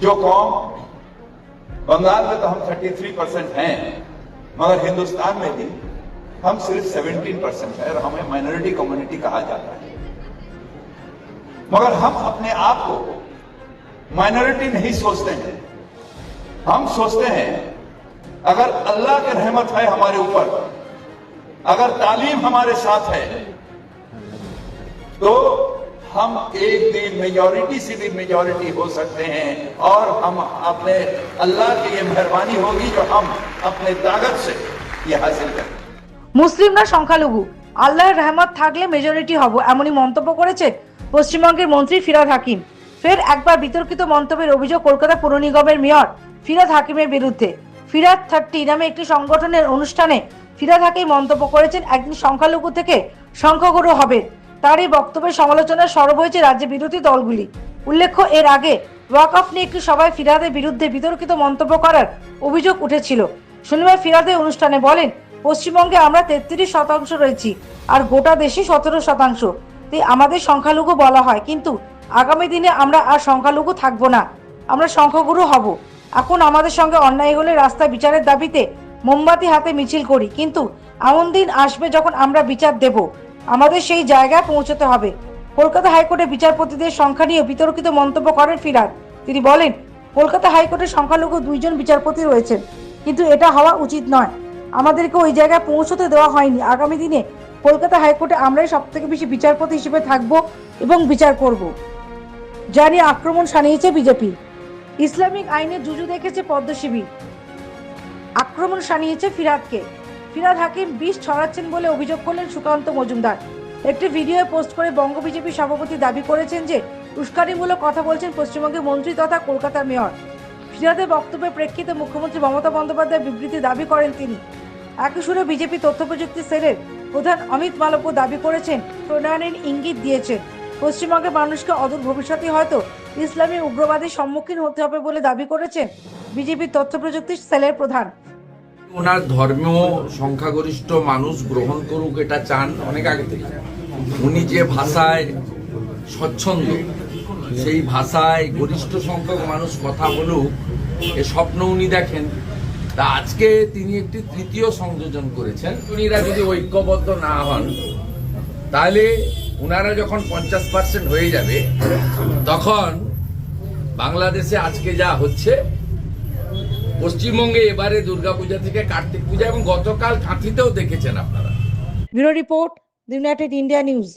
जो कौम बंगाल में तो हम 33 परसेंट हैं, मगर हिंदुस्तान में भी हम सिर्फ़ 17 परसेंट है और हमें माइनॉरिटी कम्युनिटी कहा जाता है। मगर हम अपने आप को माइनॉरिटी नहीं सोचते हैं। हम सोचते हैं, अगर अल्लाह की रहमत है हमारे ऊपर, अगर तालीम हमारे साथ है तो हम एक दिन मेजॉरिटी से भी मेजॉरिटी हो सकते हैं और हम अपने अल्लाह की ये मेहरबानी होगी जो हम अपने ताकत से ये हासिल करें মুসলিমরা সংখ্যালঘু আল্লাহর রহমত থাকলে মেজরিটি হব এমনই মন্তব্য করেছেন পশ্চিমবঙ্গের মন্ত্রী ফিরাদ হাকিম ফের একবার বিতর্কিত মন্তব্যের অভিযোগ কলকাতা পুর নিগমের মেয়র ফিরাদ হাকিমের বিরুদ্ধে ফিরাদ থার্টি নামে একটি সংগঠনের অনুষ্ঠানে ফিরাদ হাকিম মন্তব্য করেছেন একদিন সংখ্যালঘু থেকে সংখ্যাগুরু হবে তার এই বক্তব্যের সমালোচনায় সরব হয়েছে রাজ্যের বিরোধী দলগুলি। উল্লেখ্য, এর আগে ওয়াকফ নিয়ে একটি সভায় ফিরাদের বিরুদ্ধে বিতর্কিত মন্তব্য করার অভিযোগ উঠেছিল। শনিবার ফিরাদের অনুষ্ঠানে বলেন, পশ্চিমবঙ্গে আমরা তেত্রিশ শতাংশ রয়েছি আর গোটা দেশে সতেরো শতাংশ। তাই আমাদের সংখ্যালঘু বলা হয়, কিন্তু আগামী দিনে আমরা আর সংখ্যালঘু থাকব না। আমরা সংখ্যাগুরু হব। এখন আমাদের সঙ্গে অন্যায় হলে রাস্তায় বিচারের দাবিতে মোমবাতি হাতে মিছিল করি, কিন্তু এমন দিন আসবে যখন আমরা বিচার দেব। আমাদের সেই জায়গায় পৌঁছতে হবে। কলকাতা হাইকোর্টে বিচারপতিদের সংখ্যা নিয়ে বিতর্কিত মন্তব্য করেন ফিরাদ। তিনি বলেন, কলকাতা হাইকোর্টে সংখ্যালঘু দুইজন বিচারপতি রয়েছেন, কিন্তু এটা হওয়া উচিত নয়। আমাদেরকে ওই জায়গায় পৌঁছতে দেওয়া হয়নি। আগামী দিনে কলকাতা হাইকোর্টে আমরাই সব থেকে বেশি বিচারপতি হিসেবে থাকব এবং বিচার করব। জানি আক্রমণ সানিয়েছে বিজেপি। ইসলামিক আইনে জুজু দেখেছে পদ্ম শিবির আক্রমণ সানিয়েছে ফিরাদকে। ফিরাদ হাকিম বিষ ছড়াচ্ছেন বলে অভিযোগ করলেন সুকান্ত মজুমদার। একটি ভিডিও পোস্ট করে বঙ্গ বিজেপি সভাপতি দাবি করেছেন যে, উস্কানিমূলক কথা বলছেন পশ্চিমবঙ্গের মন্ত্রী তথা কলকাতার মেয়র। ফিরাদের বক্তব্যের প্রেক্ষিতে মুখ্যমন্ত্রী মমতা বন্দ্যোপাধ্যায় বিবৃতি দাবি করেন তিনি। একই সুরে বিজেপি তথ্য প্রযুক্তি সেলের প্রধান অমিত মালব্য দাবি করেছেন, প্রণয়নের ইঙ্গিত দিয়েছেন। পশ্চিমবঙ্গের মানুষকে অদূর ভবিষ্যতে হয়তো ইসলামী উগ্রবাদের সম্মুখীন হতে হবে বলে দাবি করেছেন বিজেপির তথ্য প্রযুক্তি সেলের প্রধান। ওনার ধর্মীয় সংখ্যাগরিষ্ঠ মানুষ গ্রহণ করুক এটা চান অনেক আগে থেকে। উনি যে ভাষায় স্বচ্ছন্দ, সেই ভাষায় গরিষ্ঠ সংখ্যক মানুষ কথা বলুক, এ স্বপ্ন উনি দেখেন। তা আজকে তিনি একটি তৃতীয় সংযোজন করেছেন। উনিরা যদি ঐক্যবদ্ধ না হন, তাহলে ওনারা যখন পঞ্চাশ পার্সেন্ট হয়ে যাবে, তখন বাংলাদেশে আজকে যা হচ্ছে পশ্চিমবঙ্গে এবারে দুর্গাপূজা থেকে কার্তিক পূজা এবং গতকাল কাঁথিতেও দেখেছেন আপনারা। Bureau report United India news.